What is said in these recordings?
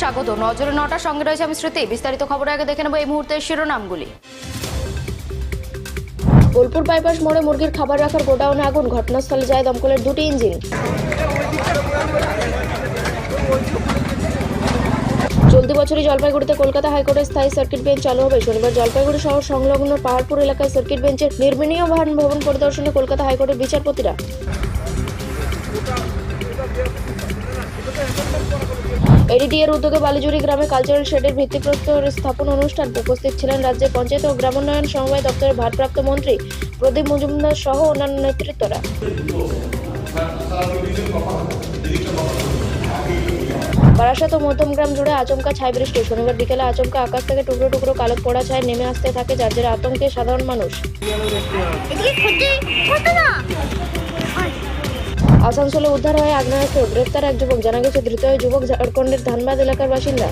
স্বাগত। নজরে নটার সঙ্গে রয়েছে আমি স্মৃতি বিস্তারিত খবর আগে দেখে নেব এই মুহূর্তের শিরোনামগুলি। বোলপুর বাইপাস মোড়ে মুরগির খাবার রাখার গোডাউনে আগুন। ঘটনাস্থলে যায় দমকলের দুটি ইঞ্জিন। চলতি বছরই জলপাইগুড়িতে কলকাতা হাইকোর্টের স্থায়ী সার্কিট বেঞ্চ চালু হবে। শনিবার জলপাইগুড়ি শহর সংলগ্ন পাহাড়পুর এলাকায় সার্কিট বেঞ্চের নির্মিনীয় ভবন পরিদর্শনে কলকাতা হাইকোর্টের বিচারপতিরা এডিডিএর উদ্যোগে বালিজুরি গ্রামে কালচারাল শেডের ভিত্তিপ্রস্তর স্থাপন অনুষ্ঠান উপস্থিত ছিলেন রাজ্যের পঞ্চায়েত ও গ্রামোন্নয়ন সমবায় দপ্তরের ভারপ্রাপ্ত মন্ত্রী প্রদীপ মজুমদার সহ অন্যান্য নেতৃত্বরা। বারাসাত ও মধ্যমগ্রাম জুড়ে আচমকা ছাই বৃষ্টি। শনিবার বিকেলে আচমকা আকাশ থেকে টুকরো টুকরো কালো পড়া ছায় নেমে আসতে থাকে, যার আতঙ্কে সাধারণ মানুষ। আসানসোলে উদ্ধার হয় আগ্নেয়াস্ত্র, গ্রেপ্তার এক যুবক। জানা গেছে, ধৃত যুবক ঝাড়খণ্ডের ধানবাদ এলাকার বাসিন্দা।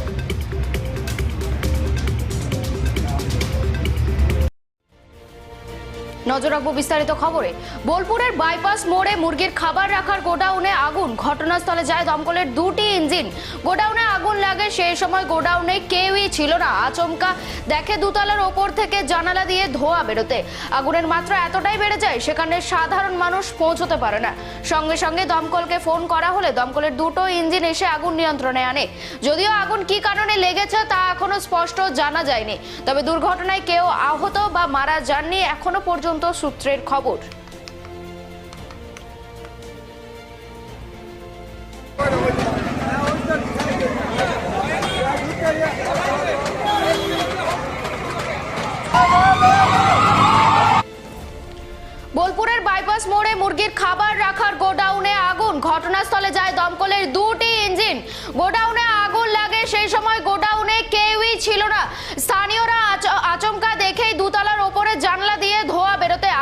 নজর রাখব বিস্তারিত খবরে। বোলপুরের বাইপাস মোড়ে মুরগির খাবার রাখার গোডাউনে আগুন। ঘটনাস্থলে যায় দমকলের দুটি ইঞ্জিন। গোডাউনে আগুন লাগে, সেই সময় গোডাউনে কেউই ছিল না। আচমকা দেখে দুতলার ওপর থেকে জানালা দিয়ে ধোয়া বেরোতে। আগুনের মাত্রা এতটাই বেড়ে যায়, সেখানে সাধারণ মানুষ পৌঁছতে পারে না। সঙ্গে সঙ্গে দমকলকে ফোন করা হলে দমকলের দুটো ইঞ্জিন এসে আগুন নিয়ন্ত্রণে আনে। যদিও আগুন কি কারণে লেগেছে তা এখনও স্পষ্ট জানা যায়নি। তবে দুর্ঘটনায় কেউ আহত বা মারা যাননি এখনও পর্যন্ত। সূত্রের খবর। বোলপুরের বাইপাস মোড়ে মুরগির খাবার রাখার গোডাউনে আগুন। ঘটনাস্থলে যায় দমকলের দুটি ইঞ্জিন। গোডাউনে আগুন লাগে, সেই সময় গোডাউনে কেউই ছিল না। স্থানীয়রা আচমকা দেখেই দুতলার ওপরে জানলা দিয়ে ধোঁয়া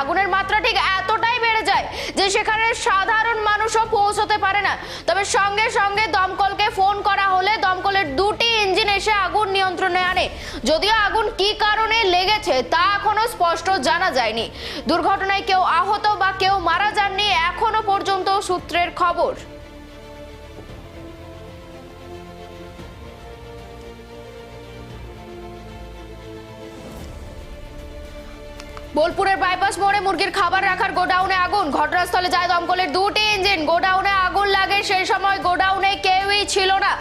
আগুনের মাত্রা ঠিক এতটাই বেড়ে যায় যে সেখানে সাধারণ মানুষও পৌঁছতে পারে না। তবে সঙ্গে সঙ্গে দমকলকে ফোন করা হলে দমকলের দুটি ইঞ্জিন এসে আগুন নিয়ন্ত্রণে আনে। যদিও আগুন কি কারণে লেগেছে তা এখনও স্পষ্ট জানা যায়নি। দুর্ঘটনায় কেউ আহত বা কেউ মারা যাননি এখনও পর্যন্ত সূত্রের খবর। বোলপুরের বাইপাস মোড়ে মুরগির খাবার রাখার গোডাউনে আগুন। ঘটনাস্থলে যায় দমকলের দুটি ইঞ্জিন। গোডাউনে আগুন লাগে, সেই সময় গোডাউনে কেউই ছিল না।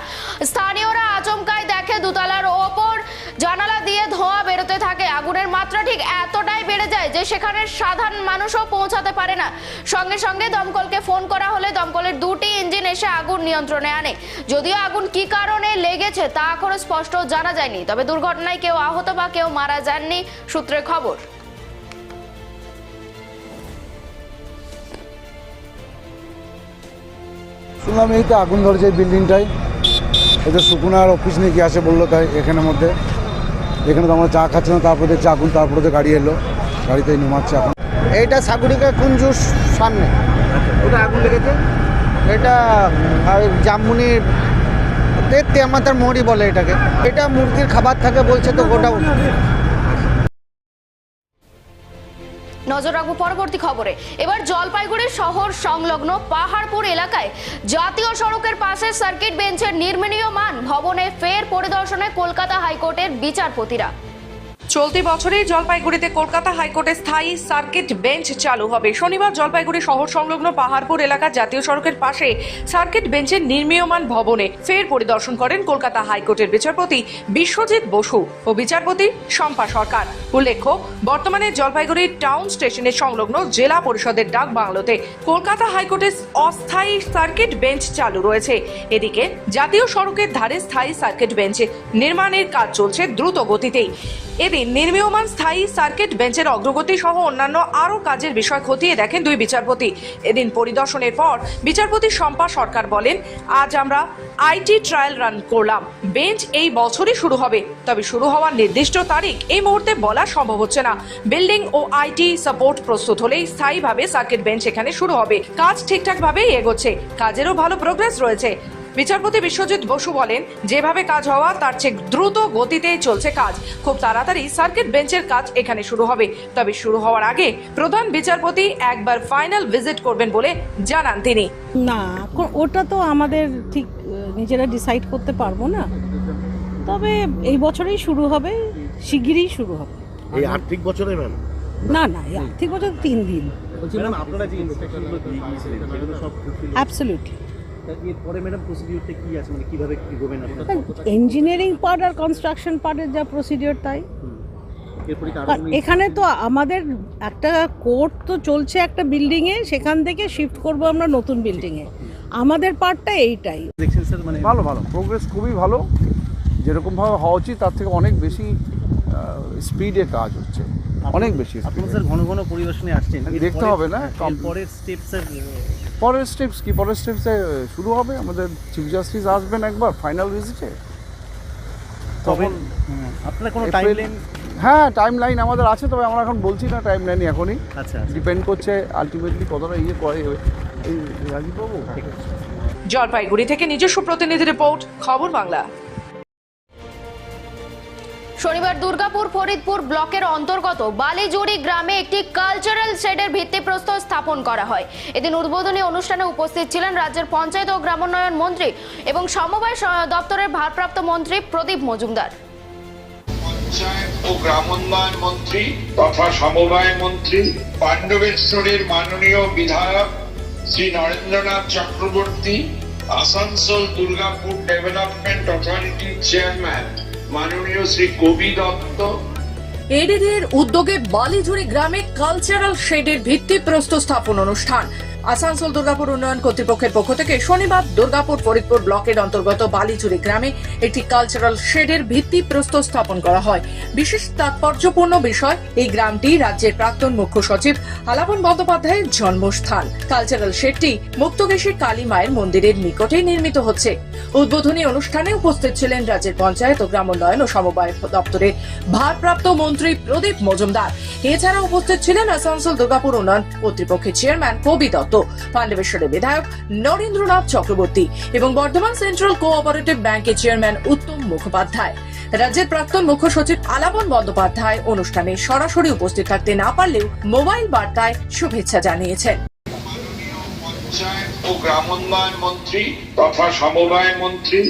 স্থানীয়রা আচমকায় দেখে দুতলার ওপর জানালা দিয়ে ধোঁয়া বেরোতে থাকে। আগুনের মাত্রা ঠিক এতটাই বেড়ে যায় যে সেখানে সাধারণ মানুষও পৌঁছাতে পারে না। সঙ্গে সঙ্গে দমকলকে ফোন করা হলে দমকলের দুটি ইঞ্জিন এসে আগুন নিয়ন্ত্রণে আনে। যদিও আগুন কি কারণে লেগেছে তা এখনও স্পষ্ট জানা যায়নি। তবে দুর্ঘটনায় কেউ আহত বা কেউ মারা যাননি সূত্রের খবর। শুনলাম এই তো আগুন ধরেছে এই বিল্ডিংটাই এটা সুকুনার অফিস নিয়ে কি আসে বলল তাই এখানের মধ্যে এখানে তো আমরা চা না তারপরে দেখছি আগুন তারপরে তো গাড়ি এলো গাড়িতে নেমাচ্ছে এখন এইটা সাগুরিকা কুঞ্জুর সামনে ওটা আগুন লেগেছে এটা জামুনির তেমাতার মোড়ি বলে এটাকে এটা মুরগির খাবার থাকে বলছে তো গোটাউন নজর রাখব পরবর্তী খবরে। এবার জলপাইগুড়ি শহর সংলগ্ন পাহাড়পুর এলাকায় জাতীয় সড়কের পাশে সার্কিট বেঞ্চের নির্মাণীয় মান ভবনে ফের পরিদর্শনে কলকাতা হাইকোর্টের বিচারপতিরা। চলতি বছরেই জলপাইগুড়িতে কলকাতা হাইকোর্টে স্থায়ী সার্কিট বেঞ্চ চালু হবে। শনিবার জলপাইগুড়ি শহর সংলগ্ন পাহাড়পুর এলাকা জাতীয় সড়কের পাশে সার্কিট বেঞ্চের নির্মীয়মান ভবনে ফের পরিদর্শন করেন কলকাতা হাইকোর্টের বিচারপতি বিশ্বজিৎ বসু ও বিচারপতি শম্পা সরকার। উল্লেখ্য, বর্তমানে জলপাইগুড়ি টাউন স্টেশনের সংলগ্ন জেলা পরিষদের ডাক বাংলোতে কলকাতা হাইকোর্টের অস্থায়ী সার্কিট বেঞ্চ চালু রয়েছে। এদিকে জাতীয় সড়কের ধারে স্থায়ী সার্কিট বেঞ্চে নির্মাণের কাজ চলছে দ্রুত গতিতেই। এদিন নির্মীয়মান স্থায়ী সার্কিট বেঞ্চের অগ্রগতি সহ অন্যান্য আরও কাজের বিষয় খতিয়ে দেখেন দুই বিচারপতি। এদিন পরিদর্শনের পর বিচারপতি শম্পা সরকার বলেন, আজ আমরা আইটি ট্রায়াল রান করলাম। বেঞ্চ এই বছরই শুরু হবে। তবে শুরু হওয়ার নির্দিষ্ট তারিখ এই মুহূর্তে বলা সম্ভব হচ্ছে না। বিল্ডিং ও আইটি সাপোর্ট প্রস্তুত হলেই স্থায়ীভাবে সার্কিট বেঞ্চ এখানে শুরু হবে। কাজ ঠিকঠাক ভাবেই এগোচ্ছে। কাজেরও ভালো প্রোগ্রেস রয়েছে। বিচারপতি বিশ্বজিৎ বসু বলেন যেভাবে কাজ হওয়া তার চেয়ে দ্রুত গতিতে চলছে কাজ। খুব তাড়াতাড়ি সার্কিট বেঞ্চের কাজ এখানে শুরু হবে। তবে শুরু হওয়ার আগে প্রধান বিচারপতি একবার ফাইনাল ভিজিট করবেন বলে জানান তিনি। না ওটা তো আমাদের ঠিক নিজেরা ডিসাইড করতে পারব না। তবে এই বছরেই শুরু হবে শিগগিরই শুরু হবে। এই আর্থিক বছরে ম্যাম? না না এই আর্থিক বছর তিন দিন। আপনারা যে অ্যাবসলিউটলি এরপরে ম্যাডাম প্রসিডিউরটা কি আছে? মানে কীভাবে কি করবেন আপনারা? ইঞ্জিনিয়ারিং পার্ট আর কনস্ট্রাকশন পার্টের যা প্রসিডিওর তাই। এখানে তো আমাদের একটা কোর্ট তো চলছে একটা বিল্ডিংয়ে সেখান থেকে শিফট করব আমরা নতুন বিল্ডিংয়ে আমাদের পার্টটা এইটাই। মানে ভালো ভালো। প্রোগ্রেস খুবই ভালো। যেরকমভাবে হওয়া উচিত তার থেকে অনেক বেশি স্পিডে কাজ হচ্ছে। অনেক বেশি আপনারা। স্যার ঘন ঘন পরিবেশনে আসছেন। দেখতে হবে না, পরের স্টেপ স্যার পরের স্টেপস কি? পরের স্টেপসে শুরু হবে। আমাদের চিফ জাস্টিস আসবেন একবার ফাইনাল ভিজিটে তবে তখন হ্যাঁ, কোনো টাইম লাইন হ্যাঁ টাইম লাইন আমাদের আছে তবে আমরা এখন বলছি না টাইম লাইন এখনই। আচ্ছা আচ্ছা। ডিপেন্ড করছে আলটিমেটলি কতটা ইয়ে করে। এই রাজীব বাবু? জলপাইগুড়ি থেকে নিজস্ব প্রতিনিধি রিপোর্ট খবর বাংলা। শনিবার দুর্গাপুর ফরিদপুর ব্লকের অন্তর্গত বালিজুড়ি গ্রামে একটি কালচারাল শেডের ভিত্তিপ্রস্তর স্থাপন করা হয়। এদিন উদ্বোধনী অনুষ্ঠানে উপস্থিত ছিলেন রাজ্যের পঞ্চায়েত ও গ্রামোন্নয়ন মন্ত্রী এবং সমবায় দপ্তরের ভারপ্রাপ্ত মন্ত্রী প্রদীপ মজুমদার। গ্রামোন্নয়ন মন্ত্রী তথা সমবায় মন্ত্রী পাণ্ডবেশ্বরের মাননীয় বিধায়ক শ্রী নরেন্দ্রনাথ চক্রবর্তী, আসানসোল দুর্গাপুর ডেভেলপমেন্ট অথরিটির চেয়ারম্যান মাননীয় শ্রী কবি দত্ত। উদ্যোগে বালিঝুড়ি গ্রামে কালচারাল শেডের ভিত্তিপ্রস্তর স্থাপন অনুষ্ঠান। আসানসোল দুর্গাপুর উন্নয়ন কর্তৃপক্ষের পক্ষ থেকে শনিবার দুর্গাপুর ফরিদপুর ব্লকের অন্তর্গত বালিচুরি গ্রামে একটি কালচারাল শেডের ভিত্তিপ্রস্তর স্থাপন করা হয়। বিশেষ তাৎপর্যপূর্ণ বিষয়, এই গ্রামটি রাজ্যের প্রাক্তন মুখ্য সচিব আলাপন বন্দ্যোপাধ্যায়ের জন্মস্থান। কালচারাল শেডটি মুক্তকেশী কালী মায়ের মন্দিরের নিকটে নির্মিত হচ্ছে। উদ্বোধনী অনুষ্ঠানে উপস্থিত ছিলেন রাজ্যের পঞ্চায়েত ও গ্রামোন্নয়ন ও সমবায় দপ্তরের ভারপ্রাপ্ত মন্ত্রী প্রদীপ মজুমদার। এছাড়া উপস্থিত ছিলেন আসানসোল দুর্গাপুর উন্নয়ন কর্তৃপক্ষের চেয়ারম্যান কবি দত্ত। পাণ্ডবেশ্বরের বিধায়ক নরেন্দ্রনাথ চক্রবর্তী এবং বর্ধমান সেন্ট্রাল কোঅপারেটিভ ব্যাংকের চেয়ারম্যান উত্তম মুখোপাধ্যায়। রাজ্যের প্রাক্তন মুখ্য সচিব আলাপন বন্দ্যোপাধ্যায় অনুষ্ঠানে সরাসরি উপস্থিত থাকতে না পারলেও মোবাইল বার্তায় শুভেচ্ছা জানিয়েছেন। ও গ্রামোন্নয়ন মন্ত্রী তথা সমবায় মন্ত্রী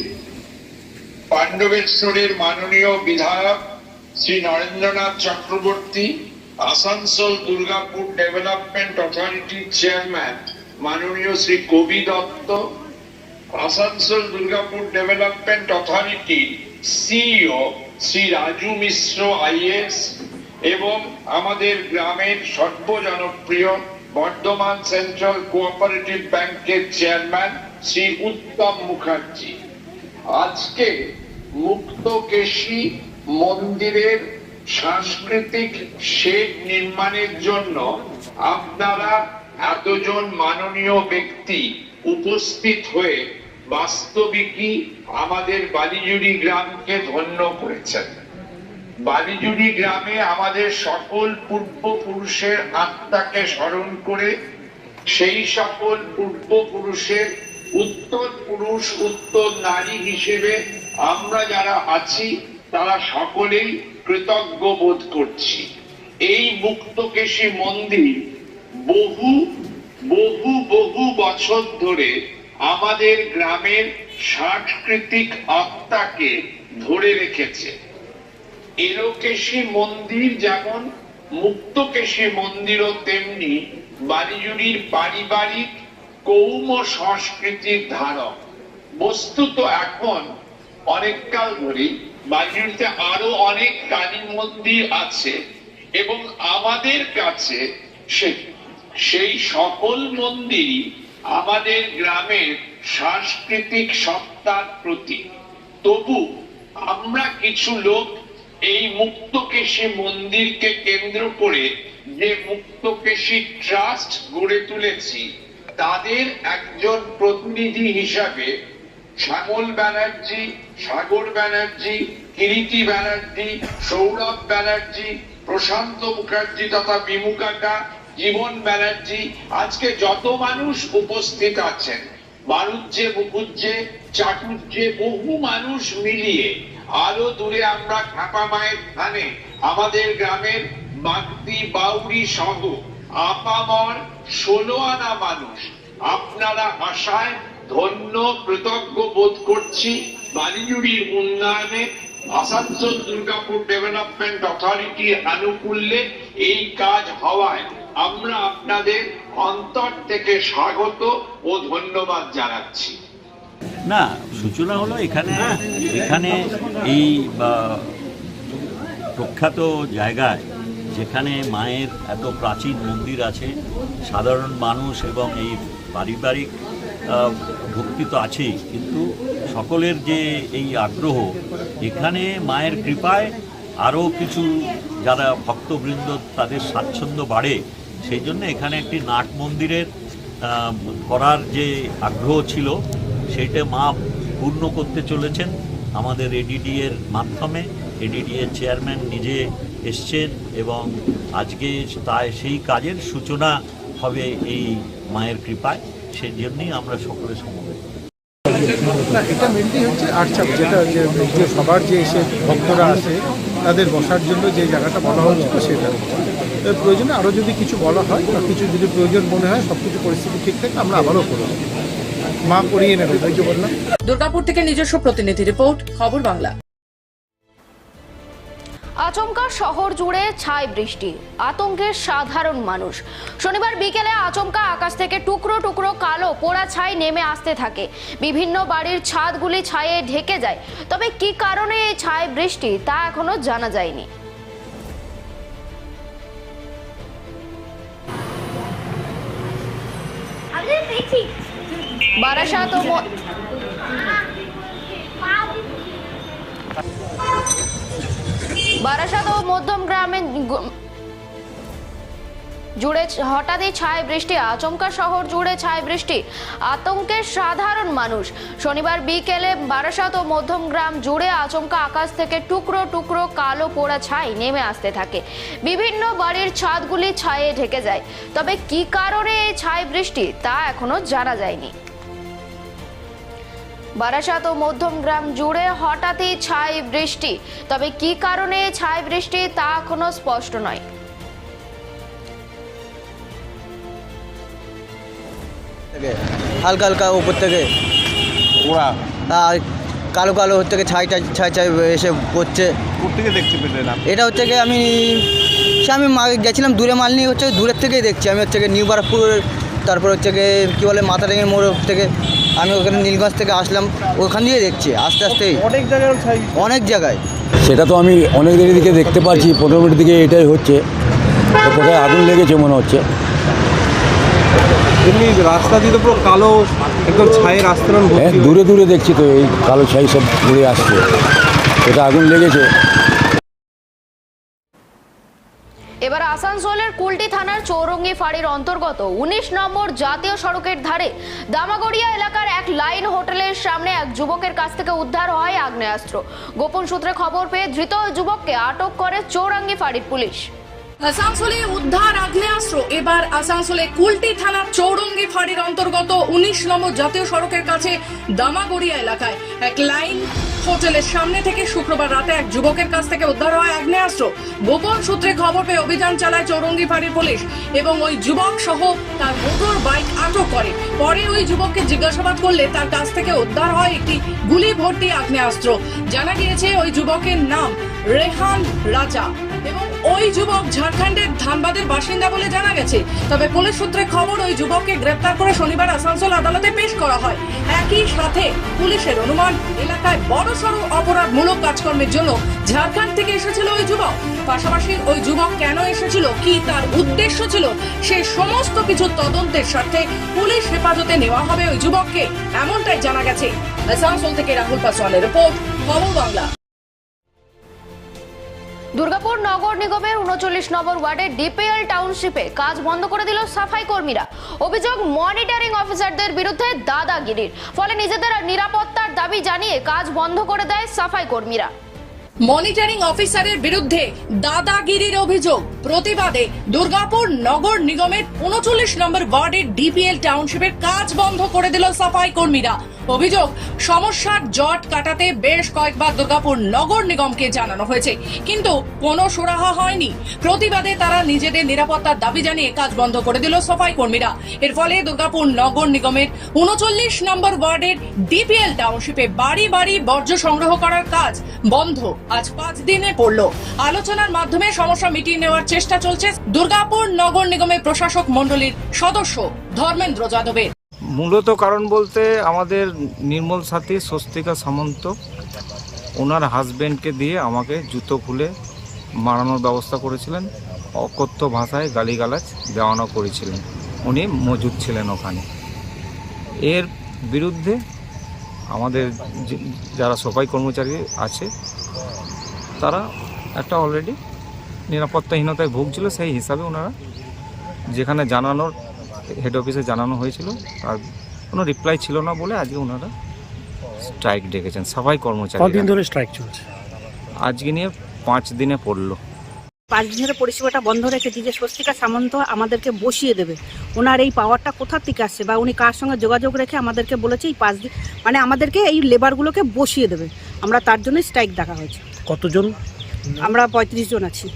পাণ্ডবেশ্বরের মাননীয় বিধায়ক শ্রী নরেন্দ্রনাথ চক্রবর্তী আসানসোল দুর্গাপুর ডেভেলপমেন্ট অথরিটির চেয়ারম্যান মাননীয় Shri Kabi Dutta, Asansol Durgapur development authority CEO Shri Raju Mishra IAS এবং আমাদের গ্রামের সর্বজনপ্রিয় বর্ধমান সেন্ট্রাল কোঅপারেটিভ ব্যাংকের চেয়ারম্যান শ্রী উত্তম মুখার্জি। আজকে মুক্তকেশী মন্দিরের সাংস্কৃতিক শেড নির্মাণের জন্য আপনারা এতজন মাননীয় ব্যক্তি উপস্থিত হয়ে বাস্তবিকই আমাদের বালিজুড়ি গ্রামকে ধন্য করেছেন। বালিজুড়ি গ্রামে আমাদের সকল পূর্বপুরুষের আত্মাকে স্মরণ করে সেই সকল পূর্বপুরুষের উত্তর পুরুষ, উত্তর নারী হিসেবে আমরা যারা আছি, তারা সকলেই কৃতজ্ঞ বোধ করছি। এই মুক্তকেশী মন্দির বহু বহু বহু বছর ধরে আমাদের গ্রামের সাংস্কৃতিক আত্মাকে ধরে রেখেছে। এলোকেশী মন্দির যেমন মুক্তকেশী মন্দিরও তেমনি বালিজুড়ির পারিবারিক কৌম সংস্কৃতির ধারক। বস্তুত এখন অনেককাল ধরেই বালিজুড়িতে আরও অনেক কালী মন্দির আছে এবং আমাদের কাছে সেই সকল মন্দিরই আমাদের গ্রামের সাংস্কৃতিক সত্তার প্রতীক। তবু আমরা কিছু লোক এই মুক্তকেশী মন্দিরকে কেন্দ্র করে যে মুক্তকেশী ট্রাস্ট গড়ে তুলেছি, তাদের একজন প্রতিনিধি হিসাবে শ্যামল ব্যানার্জি, সাগর ব্যানার্জি কিরিটি ব্যানার্জি, সৌরভ ব্যানার্জি, প্রশান্ত মুখার্জি তথা বিমু কাকা জীবন ব্যানার্জি। আজকে যত মানুষ উপস্থিত আছেন বাণিজ্যে মুকুজ্জে চাটুর্যে বহু মানুষ মিলিয়ে, আরও দূরে আমরা খ্যাপা মায়ের স্থানে আমাদের গ্রামের মাতৃ বাউরি সহ আপামর ষোলো আনা মানুষ, আপনারা আশায় ধন্য কৃতজ্ঞ বোধ করছি বালিজুড়ির উন্নয়নে আসানসোল দুর্গাপুর ডেভেলপমেন্ট অথরিটির আনুকূল্যে এই কাজ হওয়ায় আমরা আপনাদের অন্তর থেকে স্বাগত ও ধন্যবাদ জানাচ্ছি। না সূচনা হলো এখানে এখানে এই প্রখ্যাত জায়গায় যেখানে মায়ের এত প্রাচীন মন্দির আছে সাধারণ মানুষ এবং এই পারিবারিক ভক্তি তো আছেই, কিন্তু সকলের যে এই আগ্রহ, এখানে মায়ের কৃপায় আরও কিছু যারা ভক্তবৃন্দ তাদের স্বাচ্ছন্দ্য বাড়ে, সেই জন্য এখানে একটি নাট মন্দিরের করার যে আগ্রহ ছিল, সেইটা মা পূর্ণ করতে চলেছেন। আমাদের এডিডি এর মাধ্যমে এডিডি এর চেয়ারম্যান নিজে এসছেন এবং আজকে তাই সেই কাজের সূচনা হবে এই মায়ের কৃপায়। সেই জন্যই আমরা সকলে সমবেত। না এটা মেনলি হচ্ছে আর্চাপ যেটা যে সবার যে এসে ভক্তরা আসে তাদের বসার জন্য যে জায়গাটা বলা হচ্ছিল সেটা। এর প্রয়োজনে আরও যদি কিছু বলা হয় বা কিছু যদি প্রয়োজন মনে হয় সব কিছু পরিস্থিতি ঠিক থাকে আমরা আবারও করব। মা করিয়ে নেবে তাই বললাম। দুর্গাপুর থেকে নিজস্ব প্রতিনিধি রিপোর্ট খবর বাংলা। আচমকা শহর জুড়ে ছাই বৃষ্টি। আতঙ্কের সাধারণ মানুষ। শনিবার বিকেলে আচমকা আকাশ থেকে টুকরো টুকরো কালো পোড়া ছাই নেমে আসতে থাকে। বিভিন্ন বাড়ির ছাদগুলি ছায়ে ঢেকে যায়। তবে কি কারণে এই ছাই বৃষ্টি তা এখনও জানা যায়নি। বারাসাত ও ম- বারাসাত ও মধ্যম গ্রামে জুড়ে হঠাৎই ছায় বৃষ্টি আচমকা শহর জুড়ে ছায় বৃষ্টি আতঙ্কের সাধারণ মানুষ। শনিবার বিকেলে বারাসাত ও মধ্যম গ্রাম জুড়ে আচমকা আকাশ থেকে টুকরো টুকরো কালো পোড়া ছাই নেমে আসতে থাকে। বিভিন্ন বাড়ির ছাদগুলি ছায়ে ঢেকে যায়। তবে কি কারণে এই ছাই বৃষ্টি তা এখনও জানা যায়নি। বারাসাত ও মধ্যম গ্রাম জুড়ে হঠাৎই ছাই বৃষ্টি। তবে কি কারণে ছাই বৃষ্টি তা এখনও স্পষ্ট নয়। হালকা হালকা উপর থেকে। ওরা? আর কালো কালো হচ্ছে থেকে ছাই ছাই ছাই ছাই এসে পড়ছে। থেকে দেখতে পেলেন এটা হচ্ছে কি আমি সে আমি গেছিলাম দূরে মাল নিয়ে হচ্ছে দূরের থেকেই দেখছি। আমি হচ্ছে নিউ বারাকপুর তারপর হচ্ছে কি কী বলে মাথাডাঙ্গি মোড় থেকে আমি ওখানে নীলগঞ্জ থেকে আসলাম ওখান দিয়ে দেখছি আস্তে আস্তে অনেক জায়গায় অনেক জায়গায়। সেটা তো আমি অনেক দেরি দিকে দেখতে পাচ্ছি পনেরো মিনিট দিকে এটাই হচ্ছে। কোথায় আগুন লেগেছে মনে হচ্ছে। এমনি রাস্তা দিয়ে তো পুরো কালো একদম আস্তরণ হ্যাঁ দূরে দূরে দেখছি তো এই কালো ছাই সব ঘুরে আসছে। এটা আগুন লেগেছে? এবার আসানসোলের কুলটি থানার চৌরঙ্গি ফাঁড়ির অন্তর্গত উনিশ নম্বর জাতীয় সড়কের ধারে দামাগড়িয়া এলাকার এক লাইন হোটেলের সামনে এক যুবকের কাছ থেকে উদ্ধার হয় আগ্নেয়াস্ত্র। গোপন সূত্রে খবর পেয়ে ধৃত যুবককে আটক করে চৌরাঙ্গি ফাঁড়ির পুলিশ। আসানসোলে উদ্ধার আগ্নেয়াস্ত্র। এবার আসানসোলে কুলটি থানার চৌরঙ্গি ফাঁড়ির অন্তর্গত উনিশ নম্বর জাতীয় সড়কের কাছে দামাগড়িয়া এলাকায় এক লাইন হোটেলের সামনে থেকে শুক্রবার রাতে এক যুবকের কাছ থেকে উদ্ধার হয় আগ্নেয়াস্ত্র। গোপন সূত্রে খবর পেয়ে অভিযান চালায় চৌরঙ্গি ফাঁড়ির পুলিশ এবং ওই যুবক সহ তার মোটর বাইক আটক করে। পরে ওই যুবককে জিজ্ঞাসাবাদ করলে তার কাছ থেকে উদ্ধার হয় একটি গুলি ভর্তি আগ্নেয়াস্ত্র। জানা গিয়েছে ওই যুবকের নাম রেহান রাজা। ওই যুবক ঝাড়খণ্ডের ধানবাদের বাসিন্দা বলে জানা গেছে। তবে পুলিশ সূত্রে খবর, ওই যুবককে গ্রেপ্তার করে শনিবার আসানসোল আদালতে পেশ করা হয়। একই সাথে পুলিশের অনুমান, এলাকায় বড় বড়সড় অপরাধমূলক কাজকর্মের জন্য ঝাড়খণ্ড থেকে এসেছিল ওই যুবক। পাশাপাশি ওই যুবক কেন এসেছিল, কি তার উদ্দেশ্য ছিল, সে সমস্ত কিছু তদন্তের স্বার্থে পুলিশ হেফাজতে নেওয়া হবে ওই যুবককে, এমনটাই জানা গেছে। আসানসোল থেকে রাহুল পাসওয়ানের রিপোর্ট, খবর বাংলা। দুর্গাপুর নগর নিগমের উনচল্লিশ নম্বর ওয়ার্ডের ডিপিএল টাউনশিপে কাজ বন্ধ করে দিল সাফাই কর্মীরা। অভিযোগ মনিটরিং অফিসারদের বিরুদ্ধে দাদাগিরির। ফলে নিজেদের নিরাপত্তার দাবি জানিয়ে কাজ বন্ধ করে দেয় সাফাই কর্মীরা। মনিটরিং অফিসারের বিরুদ্ধে দাদাগিরির অভিযোগ। প্রতিবাদে দুর্গাপুর নগর নিগমের উনচল্লিশ নম্বর ওয়ার্ডের ডিপিএল টাউনশিপের কাজ বন্ধ করে দিল সাফাই কর্মীরা। অভিযোগ, সমস্যার জট কাটাতে বেশ কয়েকবার দুর্গাপুর নগর নিগমকে জানানো হয়েছে, কিন্তু কোনো সুরাহা হয়নি। প্রতিবাদে তারা নিজেদের নিরাপত্তার দাবি জানিয়ে কাজ বন্ধ করে দিল সাফাই কর্মীরা। এর ফলে দুর্গাপুর নগর নিগমের উনচল্লিশ নম্বর ওয়ার্ডের ডিপিএল টাউনশিপে বাড়ি বাড়ি বর্জ্য সংগ্রহ করার কাজ বন্ধ। আজ পাঁচ দিনে পড়ল। আলোচনার মাধ্যমে সমস্যা মিটিয়ে নেওয়ার চেষ্টা চলছে দুর্গাপুর নগর নিগমের প্রশাসক মণ্ডলীর সদস্য ধর্মেন্দ্র যাদবের। মূলত কারণ বলতে আমাদের নির্মল সাথী, স্বস্তিকা সামন্ত, ওনার হাজবেন্ডকে দিয়ে আমাকে জুতো খুলে মারানোর ব্যবস্থা করেছিলেন, অকথ্য ভাষায় গালিগালাজ দেওয়ানো করেছিলেন। উনি মজুদ ছিলেন ওখানে। এর বিরুদ্ধে আমাদের যারা সবাই কর্মচারী আছে তারা একটা অলরেডি নিরাপত্তাহীনতায় ভুগছিল সেই হিসাবে ওনারা যেখানে জানানোর হেড অফিসে জানানো হয়েছিল তার কোনো রিপ্লাই ছিল না বলে আজকে ওনারা স্ট্রাইক ডেকেছেন সবাই কর্মচারী কতদিন ধরে স্ট্রাইক চলছে? আজকে নিয়ে পাঁচ দিনে পড়ল। পাঁচ দিনের পরিষেবাটা বন্ধ রেখেছি যে স্বস্তিকা সামন্ত আমাদেরকে বসিয়ে দেবে। ওনার এই পাওয়ারটা কোথা থেকে আসছে বা উনি কার সঙ্গে যোগাযোগ রেখে আমাদেরকে বলেছে এই পাঁচ দিন মানে আমাদেরকে এই লেবারগুলোকে বসিয়ে দেবে। আমরা তার জন্যই স্ট্রাইক দেখা হয়েছে। কতজন? আমরা পঁয়ত্রিশ জন আছি।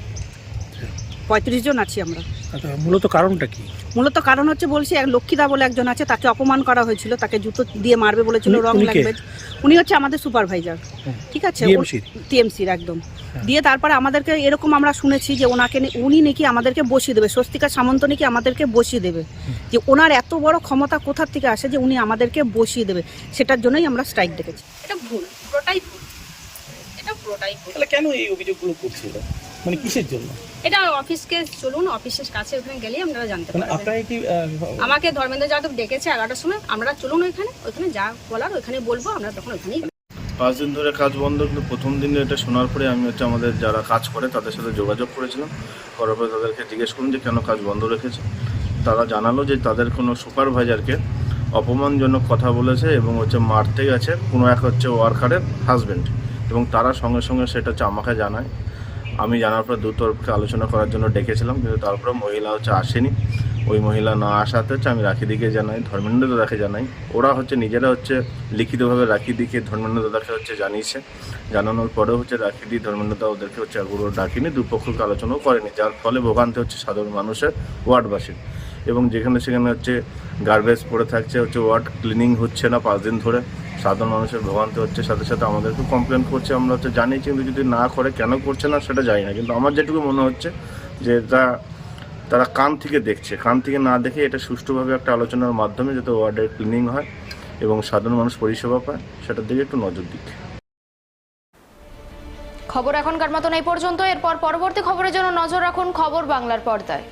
পঁয়ত্রিশ জন আছি আমরা। মূলত কারণটা কি? মূলত কারণ হচ্ছে বলছি এক লক্ষ্মীদা বলে একজন আছে তাকে অপমান করা হয়েছিল তাকে জুতো দিয়ে মারবে বলেছিল রং? ল্যাঙ্গুয়েজ উনি হচ্ছে আমাদের সুপারভাইজার ঠিক আছে? টিএমসির একদম। দিয়ে তারপরে আমাদেরকে এরকম আমরা শুনেছি যে ওনাকে উনি নাকি আমাদেরকে বসিয়ে দেবে স্বস্তিকা সামন্ত নাকি আমাদেরকে বসিয়ে দেবে। যে ওনার এত বড় ক্ষমতা কোথার থেকে আসে যে উনি আমাদেরকে বসিয়ে দেবে সেটার জন্যই আমরা স্ট্রাইক ডেকেছি। এটা ভুল পুরোটাই ভুল। এটা পুরোটাই ভুল। তাহলে কেন এই অভিযোগগুলো করছিল? মানে কিসের জন্য? এটা অফিসকে চলুন অফিসের কাছে ওখানে গেলেই আমরা জানতে মানে পারবেন। আপনাকে কি আমাকে ধর্মেন্দ্র যাদব ডেকেছে এগারোটার সময় আমরা চলুন ওইখানে ওইখানে যা বলার ওইখানে বলব আমরা তখন ওইখানেই পাঁচ দিন ধরে কাজ বন্ধ কিন্তু প্রথম দিনে এটা শোনার পরে আমি হচ্ছে আমাদের যারা কাজ করে তাদের সাথে যোগাযোগ করেছিলাম। করার পরে তাদেরকে জিজ্ঞেস করুন যে কেন কাজ বন্ধ রেখেছে। তারা জানালো যে তাদের কোনো সুপারভাইজারকে অপমানজনক কথা বলেছে এবং হচ্ছে মারতে গেছে কোনো এক হচ্ছে ওয়ার্কারের হাজবেন্ড এবং তারা সঙ্গে সঙ্গে সেটা হচ্ছে আমাকে জানায়। আমি জানার পর দু তরফকে আলোচনা করার জন্য ডেকেছিলাম, কিন্তু তারপরে মহিলা হচ্ছে আসেনি। ওই মহিলা না আসাতে হচ্ছে আমি রাখি দিকে জানাই, ধর্মেন্দ্র দাদাকে জানাই। ওরা হচ্ছে নিজেরা হচ্ছে লিখিতভাবে রাখি দিকে ধর্মেন্দ্র দাদাকে হচ্ছে জানিয়েছে। জানানোর পরে হচ্ছে রাখি দিয়ে ধর্মেন্দ্র দাদা ওদেরকে হচ্ছে আগুলো ডাকিনি, দুপক্ষকে আলোচনাও করেনি। যার ফলে ভোগান্তি হচ্ছে সাধারণ মানুষের, ওয়ার্ডবাসীর। এবং যেখানে সেখানে হচ্ছে গার্বেজ পড়ে থাকছে, হচ্ছে ওয়ার্ড ক্লিনিং হচ্ছে না পাঁচ দিন ধরে। সাধারণ মানুষের ভোগান্তি হচ্ছে, সাথে সাথে আমাদেরকে কমপ্লেন করছে। আমরা হচ্ছে জানিয়েছি কিন্তু যদি না করে, কেন করছে না সেটা জানি না। কিন্তু আমার যেটুকু মনে হচ্ছে যে এটা তারা কান থেকে দেখছে। কান থেকে না দেখে এটা সুষ্ঠুভাবে একটা আলোচনার মাধ্যমে যাতে ওয়ার্ডের ক্লিনিং হয় এবং সাধারণ মানুষ পরিষেবা পায়, সেটার দিকে একটু নজর দিক। খবর এখনকার মতন এই পর্যন্ত এরপর পরবর্তী খবরের জন্য নজর রাখুন খবর বাংলার পর্দায়।